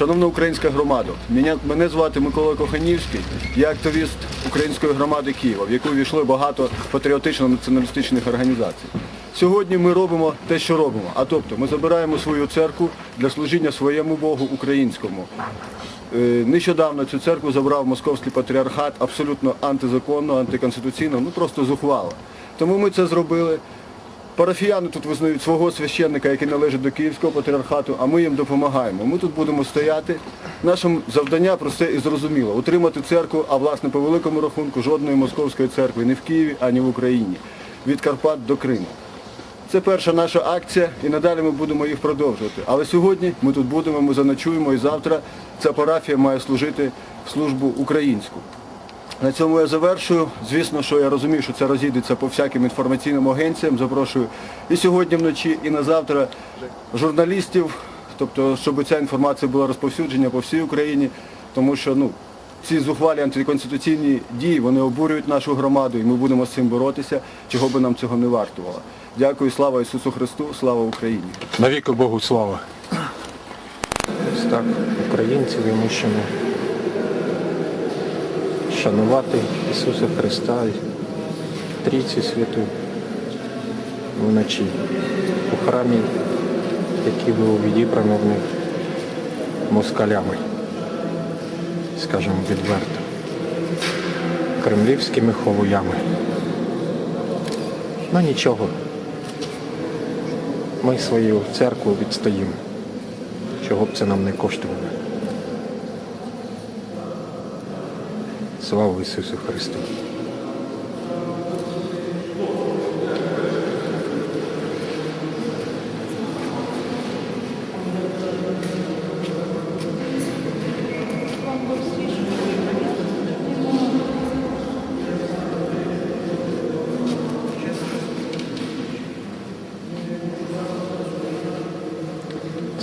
Шановна українська громада, мене, звати Микола Коханівський, я активіст української громади Києва, в яку війшло багато патріотично-націоналістичних організацій. Сьогодні ми робимо те, що робимо. А тобто ми забираємо свою церкву для служіння своєму Богу українському. Е, Нещодавно цю церкву забрав московський патріархат абсолютно антизаконно, антиконституційно, ну просто зухвало. Тому ми це зробили. Парафіяни тут визнають свого священника, який належить до Київського патріархату, а ми їм допомагаємо. Ми тут будемо стояти. Наше завдання просте і зрозуміло. Утримати церкву, а власне по великому рахунку жодної московської церкви ні в Києві, ані в Україні. Від Карпат до Криму. Це перша наша акція і надалі ми будемо їх продовжувати. Але сьогодні ми тут будемо, ми заночуємо і завтра ця парафія має служити службу українську. На цьому я завершую. Звісно, що я розумію, що це розійдеться по всяким інформаційним агенціям. Запрошую і сьогодні вночі, і на завтра журналістів, тобто, щоб ця інформація була розповсюджена по всій Україні, тому що ну, ці зухвалі антиконституційні дії вони обурюють нашу громаду, і ми будемо з цим боротися, чого би нам цього не вартувало. Дякую, слава Ісусу Христу, слава Україні. Навіки Богу слава. Так, українці ми мусимо шанувати Ісуса Христа і Трійцю Святу вночі у храмі, який був відібрано в них москалями, скажімо відверто, кремлівськими холуями. Ну нічого, ми свою церкву відстоїмо чого б це нам не коштувало. Слава Ісусу Христу!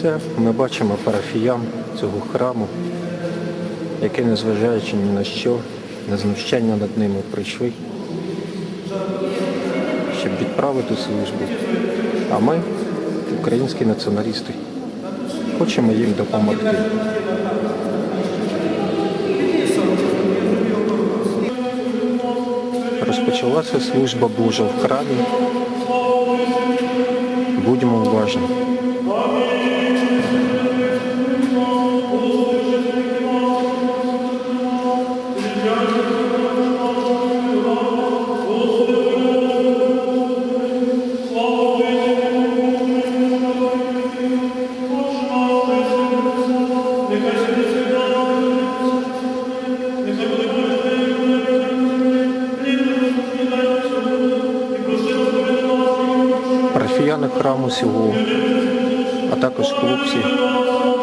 Це ми бачимо парафіян цього храму, які, незважаючи ні на що, на знущання над ними прийшли, щоб відправити службу. А ми, українські націоналісти, хочемо їм допомогти. Розпочалася служба Божа в храмі. Будьмо уважні. Храму сього, а також хлопці,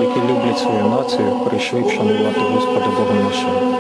які люблять свою націю, прийшли вшанувати Господа Бога нашого.